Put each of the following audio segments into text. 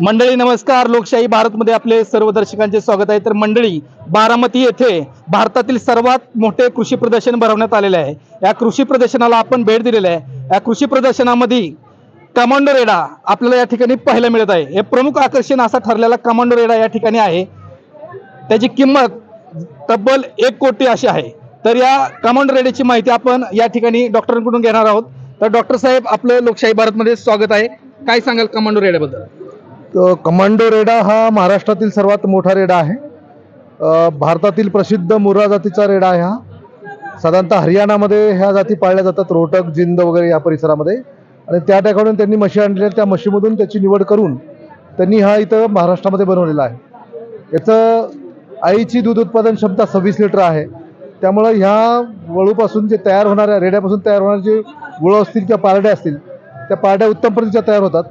मंडळी नमस्कार. लोकशाही भारतमध्ये आपले सर्व दर्शकांचे स्वागत आहे. तर मंडळी बारामती येथे भारतातील सर्वात मोठे कृषी प्रदर्शन भरवण्यात आलेले आहे. या कृषी प्रदर्शनाला आपण भेट दिलेली आहे. या कृषी प्रदर्शनामध्ये कमांडो रेडा आपल्याला या ठिकाणी पाहायला मिळत आहे. हे प्रमुख आकर्षण असा ठरलेला कमांडो रेडा या ठिकाणी आहे. त्याची किंमत तब्बल एक कोटी अशी आहे. तर या कमांडो रेड्याची माहिती आपण या ठिकाणी डॉक्टरांकडून घेणार आहोत. तर डॉक्टर साहेब आपलं लोकशाही भारतमध्ये स्वागत आहे. काय सांगाल कमांडो रेड्याबद्दल? तर कमांडो रेडा हा महाराष्ट्रातील सर्वात मोठा रेडा आहे. भारतातील प्रसिद्ध मुर्रा जातीचा रेडा आहे हा. साधारणतः हरियाणामध्ये ह्या जाती पाळल्या जातात रोहटक जिंद वगैरे या परिसरामध्ये. आणि त्या ठिकाणून त्यांनी म्हशी आणलेल्या त्या म्हशीमधून त्याची निवड करून त्यांनी हा इथं महाराष्ट्रामध्ये बनवलेला आहे. याचं आईची दूध उत्पादन क्षमता सव्वीस लिटर आहे. त्यामुळं ह्या वळूपासून जे तयार होणाऱ्या रेड्यापासून तयार होणारे जे वळू असतील किंवा पारड्या असतील त्या पारड्या उत्तम प्रतीच्या तयार होतात.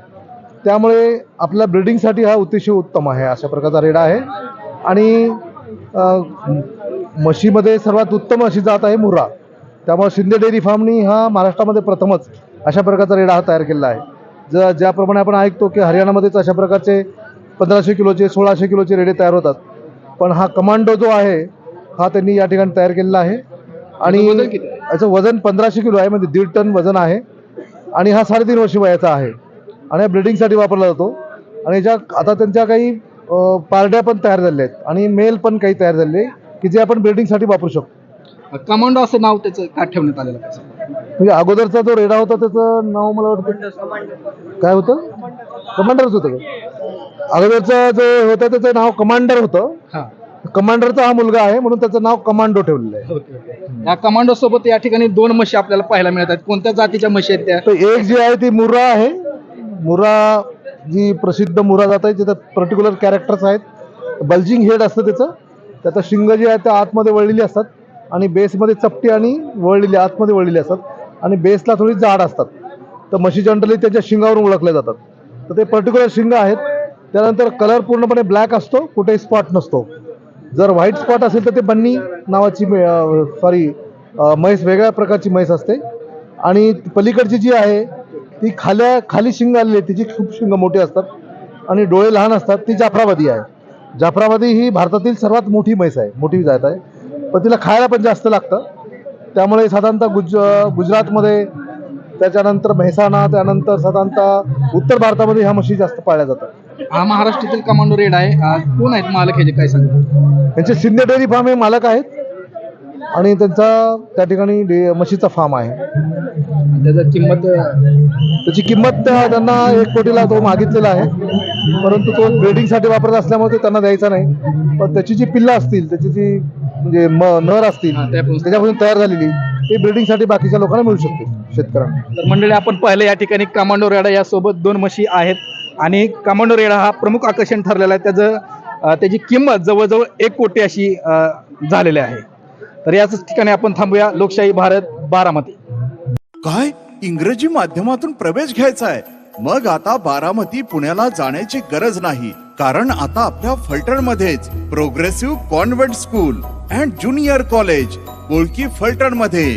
त्यामुळे आपल्या ब्रिडिंगसाठी हा अतिशय उत्तम आहे अशा प्रकारचा रेडा आहे. आणि म्हशीमध्ये सर्वात उत्तम अशी जात आहे मुर्रा. त्यामुळे शिंदे डेअरी फार्मनी हा महाराष्ट्रामध्ये प्रथमच अशा प्रकारचा रेडा हा तयार केलेला आहे. ज ज्याप्रमाणे आपण ऐकतो की हरियाणामध्येच अशा प्रकारचे पंधराशे किलोचे सोळाशे किलोचे रेडे तयार होतात. पण हा कमांडो जो आहे हा त्यांनी या ठिकाणी तयार केलेला आहे. आणि? याचं वजन पंधराशे किलो आहे म्हणजे दीड टन वजन आहे. आणि हा साडेतीन वर्षी वयाचा आहे. आणि हा ब्रिडिंगसाठी वापरला जातो. आणि ज्या आता त्यांच्या काही पारड्या पण तयार झालेल्या आहेत. आणि मेल पण काही तयार झालेले आहे की जे आपण ब्रिडिंगसाठी वापरू शकतो. कमांडो असं नाव त्याचं का ठेवण्यात आलेलं? म्हणजे अगोदरचा जो रेडा होता त्याचं नाव मला वाटतं काय होतं? कमांडरच होतं अगोदरचा जो होता त्याचं नाव कमांडर होतं. हा. कमांडरचा हा मुलगा आहे म्हणून त्याचं नाव कमांडो ठेवलेलं आहे. या कमांडो सोबत या ठिकाणी दोन म्हशी आपल्याला पाहायला मिळतात. कोणत्या जातीच्या म्हशी आहेत त्या? तर एक जी आहे ती मुर्रा आहे. मुर्रा जी प्रसिद्ध मुर्रा जात आहे त्याच्यात पर्टिक्युलर कॅरेक्टर्स आहेत. बल्जिंग हेड असतं त्याचं. त्याचं शिंग जे आहे त्या आतमध्ये वळलेली असतात. आणि बेसमध्ये चपटी आणि वळलेली आतमध्ये वळलेली असतात. आणि बेसला थोडी जाड असतात. तर म्हशी जनरली त्याच्या शिंगावरून ओळखल्या जातात. तर ते पर्टिक्युलर शिंग आहेत. त्यानंतर कलर पूर्णपणे ब्लॅक असतो. कुठेही स्पॉट नसतो. जर व्हाईट स्पॉट असेल तर ते बन्नी नावाची सॉरी म्हैस वेगळ्या प्रकारची म्हैस असते. आणि पलीकडची जी आहे ती खाल्या खाली शिंग आलेली आहे तिची खूप शिंग मोठी असतात आणि डोळे लहान असतात ती जाफराबादी आहे. जाफराबादी ही भारतातील सर्वात मोठी म्हैस आहे मोठी जात आहे. पण तिला खायला पण जास्त लागतं. त्यामुळे साधारणतः गुज गुजरातमध्ये त्याच्यानंतर मेहसाणा त्यानंतर साधारणतः उत्तर भारतामध्ये ह्या म्हशी जास्त पाळल्या जातात. हा महाराष्ट्रातील कमांडो रेड आहे. कोण आहेत मालक ह्याचे काय सांगा त्यांचे शिंदे डेअरी फार्म हे मालक आहेत. आणि त्यांचा त्या ठिकाणी डे म्हशीचा फार्म आहे. त्याचं किंमत त्याची किंमत त्या- त्यांना एक कोटीला तो मागितलेला आहे. परंतु तो ब्रिडिंगसाठी वापरत असल्यामुळे ते त्यांना द्यायचा नाही. पण त्याची जी पिल्लं असतील त्याची जी म्हणजे म नर असतील हा, त्यापासून- त्याच्यापासून तयार झालेली ती ब्रिडिंगसाठी बाकीच्या लोकांना मिळू शकते शेतकऱ्यांना. तर मंडळी आपण पाहिलं या ठिकाणी कमांडो रेडा यासोबत दोन म्हशी आहेत. आणि कमांडो रेडा हा प्रमुख आकर्षण ठरलेला आहे. त्याचं त्याची किंमत जवळजवळ एक कोटी अशी झालेली आहे. तर याच ठिकाणी आपण थांबूया. लोकशाही भारत बारामती. काय? इंग्रजी माध्यमातून प्रवेश घ्यायचा आहे. मग आता बारामती पुण्याला जाण्याची गरज नाही. कारण आता आपल्या फलटण मध्येच progressive convent school and junior college Kolki फलटणमध्ये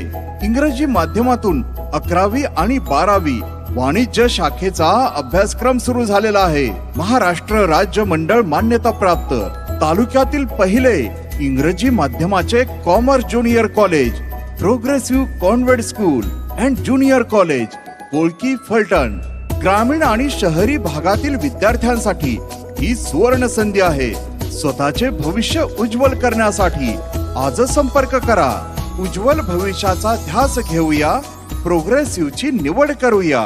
इंग्रजी माध्यमातून अकरावी आणि बारावी वाणिज्य शाखेचा अभ्यासक्रम सुरू झालेला आहे. महाराष्ट्र राज्य मंडळ मान्यता प्राप्त. तालुक्यातील पहिले इंग्रजी माध्यमाचे commerce junior college progressive convent school and junior college Kolki Phaltan. ग्रामीण आणि शहरी भागातील विद्यार्थ्यांसाठी ही सुवर्ण संधी आहे. स्वतःचे भविष्य उज्ज्वल करण्यासाठी आजच संपर्क करा. उज्ज्वल भविष्याचा ध्यास घेऊया. प्रोग्रेसिव्हची निवड करूया.